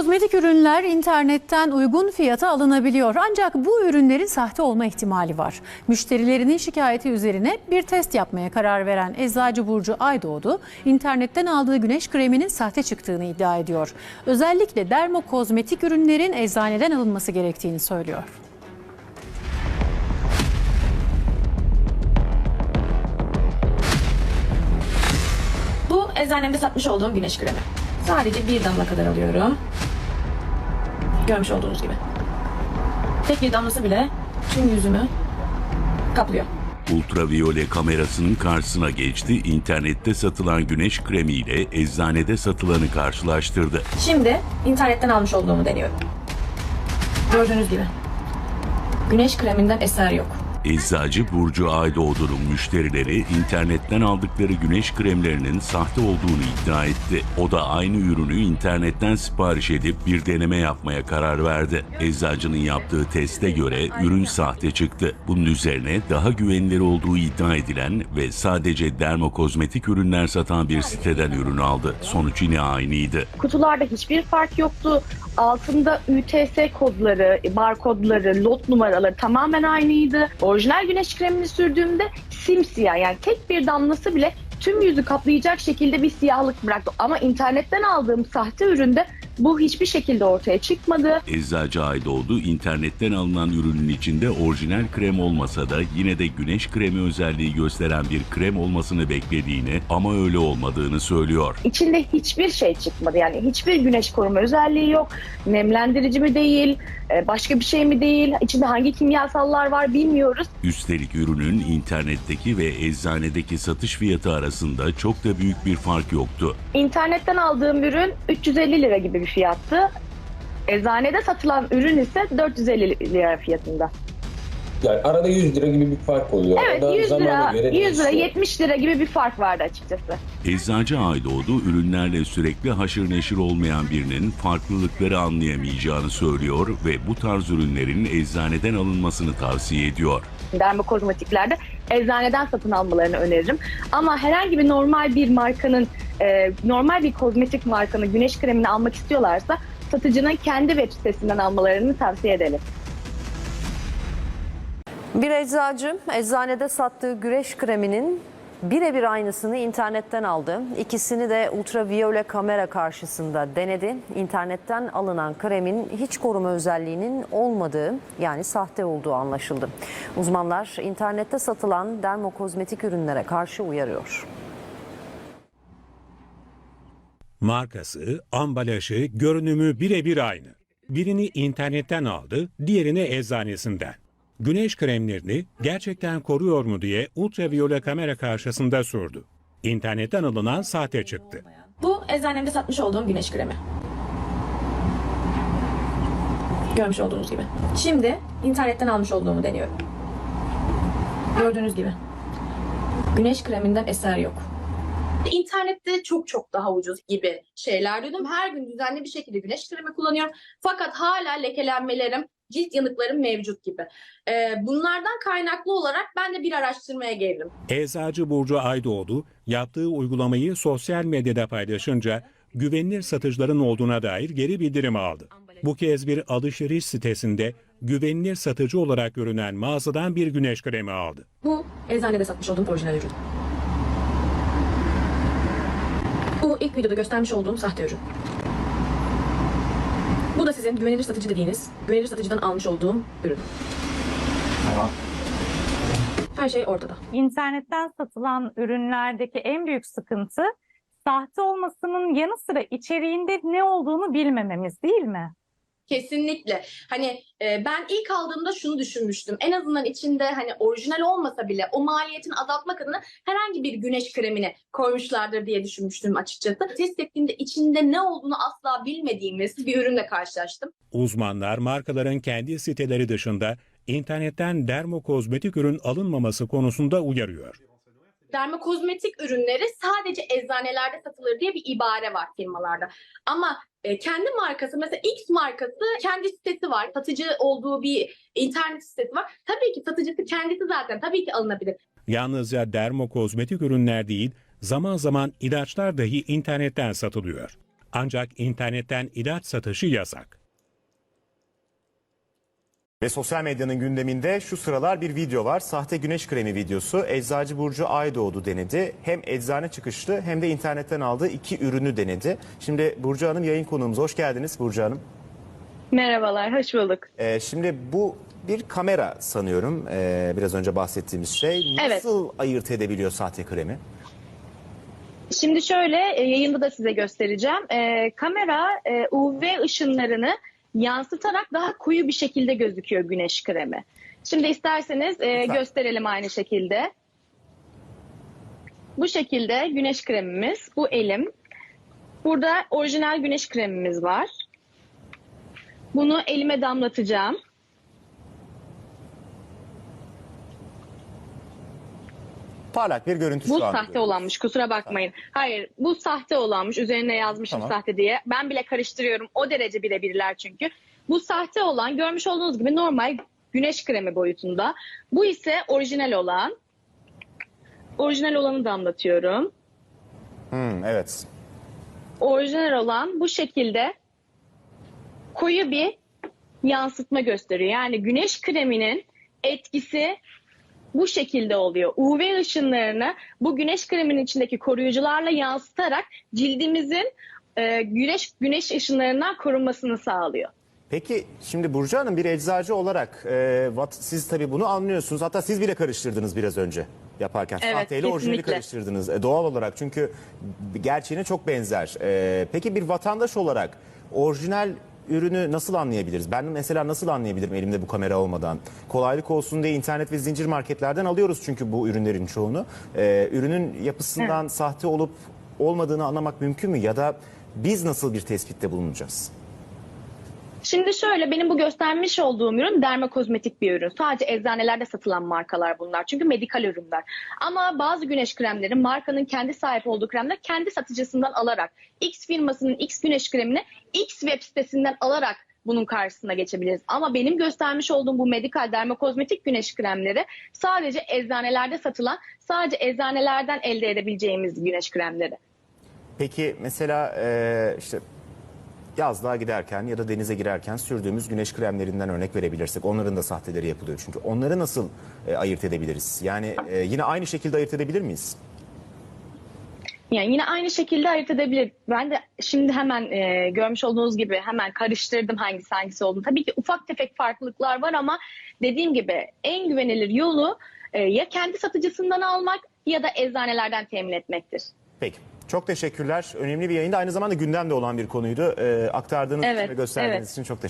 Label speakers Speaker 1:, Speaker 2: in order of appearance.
Speaker 1: Kozmetik ürünler internetten uygun fiyata alınabiliyor. Ancak bu ürünlerin sahte olma ihtimali var. Müşterilerinin şikayeti üzerine bir test yapmaya karar veren eczacı Burcu Aydoğdu, internetten aldığı güneş kreminin sahte çıktığını iddia ediyor. Özellikle dermo kozmetik ürünlerin eczaneden alınması gerektiğini söylüyor.
Speaker 2: Bu eczanemde satmış olduğum güneş kremi. Sadece bir damla kadar alıyorum. Görmüş olduğunuz gibi. Tek bir damlası bile tüm yüzümü kaplıyor.
Speaker 3: Ultraviyole kamerasının karşısına geçti, internette satılan güneş kremiyle eczanede satılanı karşılaştırdı.
Speaker 2: Şimdi internetten almış olduğumu deniyorum. Gördüğünüz gibi. Güneş kreminden eser yok.
Speaker 3: Eczacı Burcu Aydoğdu'nun müşterileri internetten aldıkları güneş kremlerinin sahte olduğunu iddia etti. O da aynı ürünü internetten sipariş edip bir deneme yapmaya karar verdi. Eczacının yaptığı teste göre ürün sahte çıktı. Bunun üzerine daha güvenilir olduğu iddia edilen ve sadece dermokozmetik ürünler satan bir siteden ürün aldı. Sonuç yine aynıydı.
Speaker 4: Kutularda hiçbir fark yoktu. Altında UTS kodları, barkodları, lot numaraları tamamen aynıydı. Orijinal güneş kremini sürdüğümde simsiyah yani tek bir damlası bile tüm yüzü kaplayacak şekilde bir siyahlık bıraktı. Ama internetten aldığım sahte üründe bu hiçbir şekilde ortaya çıkmadı.
Speaker 3: Eczacı Aydoğdu internetten alınan ürünün içinde orijinal krem olmasa da yine de güneş kremi özelliği gösteren bir krem olmasını beklediğini ama öyle olmadığını söylüyor.
Speaker 4: İçinde hiçbir şey çıkmadı. Yani hiçbir güneş koruma özelliği yok. Nemlendirici mi değil, e, başka bir şey mi değil, içinde hangi kimyasallar var bilmiyoruz.
Speaker 3: Üstelik ürünün internetteki ve eczanedeki satış fiyatı arasında çok da büyük bir fark yoktu.
Speaker 4: İnternetten aldığım ürün 350 lira gibi bir fiyattı. Eczanede satılan ürün ise 450 lira fiyatında.
Speaker 5: Yani arada 100 lira gibi bir fark oluyor. O
Speaker 4: Evet
Speaker 5: da
Speaker 4: 100
Speaker 5: zamana
Speaker 4: lira,
Speaker 5: göre
Speaker 4: 100 lira,
Speaker 5: değişiyor.
Speaker 4: 70 lira gibi bir fark vardı açıkçası.
Speaker 3: Eczacı Aydoğdu ürünlerle sürekli haşır neşir olmayan birinin farklılıkları anlayamayacağını söylüyor ve bu tarz ürünlerin eczaneden alınmasını tavsiye ediyor.
Speaker 4: Dermokozmetiklerde eczaneden satın almalarını öneririm. Ama herhangi bir normal bir markanın, e, normal bir kozmetik markanın güneş kremini almak istiyorlarsa satıcının kendi web sitesinden almalarını tavsiye ederim.
Speaker 6: Bir eczacı eczanede sattığı güneş kreminin birebir aynısını internetten aldı. İkisini de ultraviyole kamera karşısında denedi. İnternetten alınan kremin hiç koruma özelliğinin olmadığı yani sahte olduğu anlaşıldı. Uzmanlar internette satılan dermokozmetik ürünlere karşı uyarıyor.
Speaker 7: Markası, ambalajı, görünümü birebir aynı. Birini internetten aldı, diğerini eczanesinden. Güneş kremlerini gerçekten koruyor mu diye ultraviyole kamera karşısında sordu. İnternetten alınan sahte çıktı.
Speaker 2: Bu eczanemde satmış olduğum güneş kremi. Görmüş olduğunuz gibi. Şimdi internetten almış olduğumu deniyorum. Gördüğünüz gibi. Güneş kreminden eser yok.
Speaker 8: İnternette çok çok daha ucuz gibi şeyler duydum. Her gün düzenli bir şekilde güneş kremi kullanıyorum. Fakat hala lekelenmelerim, cilt yanıklarım mevcut gibi. Ee, bunlardan kaynaklı olarak ben de bir araştırmaya girdim.
Speaker 7: Eczacı Burcu Aydoğdu yaptığı uygulamayı sosyal medyada paylaşınca güvenilir satıcıların olduğuna dair geri bildirim aldı. Bu kez bir alışveriş sitesinde güvenilir satıcı olarak görünen mağazadan bir güneş kremi aldı.
Speaker 2: Bu eczanede satmış olduğum orijinal ürün. Bu ilk videoda göstermiş olduğum sahte ürün. Bu da sizin güvenilir satıcı dediğiniz, güvenilir satıcıdan almış olduğum ürün. Her şey ortada.
Speaker 9: internetten satılan ürünlerdeki en büyük sıkıntı sahte olmasının yanı sıra içeriğinde ne olduğunu bilmememiz değil mi?
Speaker 8: Kesinlikle. Hani e, ben ilk aldığımda şunu düşünmüştüm. En azından içinde hani orijinal olmasa bile o maliyetini azaltmak adına herhangi bir güneş kremini koymuşlardır diye düşünmüştüm açıkçası. Test ettiğimde içinde ne olduğunu asla bilmediğimiz bir ürünle karşılaştım.
Speaker 7: Uzmanlar markaların kendi siteleri dışında internetten dermokozmetik ürün alınmaması konusunda uyarıyor.
Speaker 8: dermokozmetik ürünleri sadece eczanelerde satılır diye bir ibare var firmalarda. Ama e, kendi markası mesela X markası kendi sitesi var. Satıcı olduğu bir internet sitesi var. Tabii ki satıcısı kendisi zaten tabii ki alınabilir.
Speaker 7: Yalnızca dermokozmetik ürünler değil, zaman zaman ilaçlar dahi internetten satılıyor. Ancak internetten ilaç satışı yasak.
Speaker 10: Ve sosyal medyanın gündeminde şu sıralar bir video var. Sahte güneş kremi videosu. Eczacı Burcu Aydoğdu denedi. Hem eczane çıkışlı hem de internetten aldığı iki ürünü denedi. Şimdi Burcu Hanım yayın konuğumuz. Hoş geldiniz Burcu Hanım.
Speaker 4: Merhabalar, hoş bulduk.
Speaker 10: Ee, şimdi bu bir kamera sanıyorum. Ee, biraz önce bahsettiğimiz şey.
Speaker 4: Evet.
Speaker 10: Nasıl ayırt edebiliyor sahte kremi?
Speaker 4: Şimdi şöyle e, yayında da size göstereceğim. E, kamera e, UV ışınlarını yansıtarak daha koyu bir şekilde gözüküyor güneş kremi. Şimdi isterseniz e,
Speaker 10: Lütfen.
Speaker 4: gösterelim aynı şekilde. Bu şekilde güneş kremimiz, bu elim. Burada orijinal güneş kremimiz var. Bunu elime damlatacağım.
Speaker 10: Parlak bir görüntü
Speaker 4: Bu
Speaker 10: şu an.
Speaker 4: sahte olanmış kusura bakmayın. Hayır bu sahte olanmış üzerine yazmışım
Speaker 10: Tamam.
Speaker 4: sahte diye. Ben bile karıştırıyorum o derece birebirler çünkü. Bu sahte olan görmüş olduğunuz gibi normal güneş kremi boyutunda. Bu ise orijinal olan. Orijinal olanı damlatıyorum.
Speaker 10: Hmm, evet.
Speaker 4: Orijinal olan bu şekilde koyu bir yansıtma gösteriyor. Yani güneş kreminin etkisi bu şekilde oluyor. UV ışınlarını bu güneş kreminin içindeki koruyucularla yansıtarak cildimizin e, güneş güneş ışınlarından korunmasını sağlıyor.
Speaker 10: Peki şimdi Burcu Hanım bir eczacı olarak e, vat- siz tabii bunu anlıyorsunuz. Hatta siz bile karıştırdınız biraz önce yaparken.
Speaker 4: Evet,
Speaker 10: Sahteyle orijinali karıştırdınız e, doğal olarak çünkü gerçeğine çok benzer. E, peki bir vatandaş olarak orijinal ürünü nasıl anlayabiliriz? Ben mesela nasıl anlayabilirim elimde bu kamera olmadan? Kolaylık olsun diye internet ve zincir marketlerden alıyoruz çünkü bu ürünlerin çoğunu. E, ürünün yapısından sahte olup olmadığını anlamak mümkün mü? Ya da biz nasıl bir tespitte bulunacağız?
Speaker 4: Şimdi şöyle benim bu göstermiş olduğum ürün dermokozmetik bir ürün. Sadece eczanelerde satılan markalar bunlar. Çünkü medikal ürünler. Ama bazı güneş kremleri markanın kendi sahip olduğu kremler kendi satıcısından alarak X firmasının X güneş kremini X web sitesinden alarak bunun karşısına geçebiliriz. Ama benim göstermiş olduğum bu medikal dermokozmetik güneş kremleri sadece eczanelerde satılan, sadece eczanelerden elde edebileceğimiz güneş kremleri.
Speaker 10: Peki mesela e, işte yazlığa giderken ya da denize girerken sürdüğümüz güneş kremlerinden örnek verebilirsek onların da sahteleri yapılıyor çünkü. Onları nasıl e, ayırt edebiliriz? Yani e, yine aynı şekilde ayırt edebilir miyiz?
Speaker 4: Yani yine aynı şekilde ayırt edebilir. Ben de şimdi hemen e, görmüş olduğunuz gibi hemen karıştırdım hangisi hangisi olduğunu. Tabii ki ufak tefek farklılıklar var ama dediğim gibi en güvenilir yolu e, ya kendi satıcısından almak ya da eczanelerden temin etmektir.
Speaker 10: Peki. Çok teşekkürler. Önemli bir yayında aynı zamanda gündemde olan bir konuydu. E, aktardığınız
Speaker 4: Evet,
Speaker 10: ve gösterdiğiniz
Speaker 4: evet.
Speaker 10: için çok teşekkürler.